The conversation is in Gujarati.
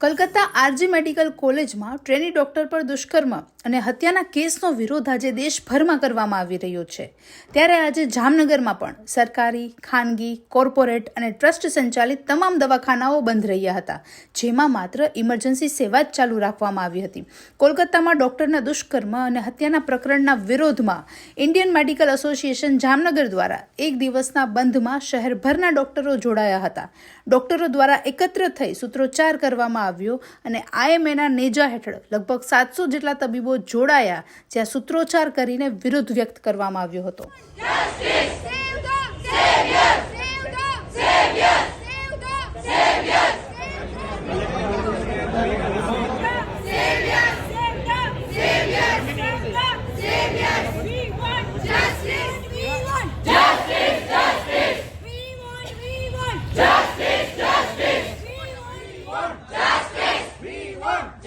કલકત્તા આરજી મેડિકલ કોલેજમાં ટ્રેની ડોક્ટર પર દુષ્કર્મ અને હત્યાના કેસનો વિરોધ આજે દેશભરમાં કરવામાં આવી રહ્યો છે. ત્યારે આજે જામનગરમાં પણ સરકારી, ખાનગી, કોર્પોરેટ અને ટ્રસ્ટ સંચાલિત તમામ દવાખાનાઓ બંધ રહ્યા હતા, જેમાં માત્ર ઇમરજન્સી સેવા જ ચાલુ રાખવામાં આવી હતી. કોલકાતામાં ડોક્ટરના દુષ્કર્મ અને હત્યાના પ્રકરણના વિરોધમાં ઇન્ડિયન મેડિકલ એસોસિએશન જામનગર દ્વારા એક દિવસના બંધમાં શહેરભરના ડોક્ટરો જોડાયા હતા. ડોક્ટરો દ્વારા એકત્ર થઈ સૂત્રોચ્ચાર કરવામાં આવ્યો અને આઈએમએના નેજા હેઠળ લગભગ સાતસો જેટલા તબીબો જોડાયા જ્યાં સૂત્રોચ્ચાર કરીને વિરોધ વ્યક્ત કરવામાં આવ્યો હતો. Save Come on!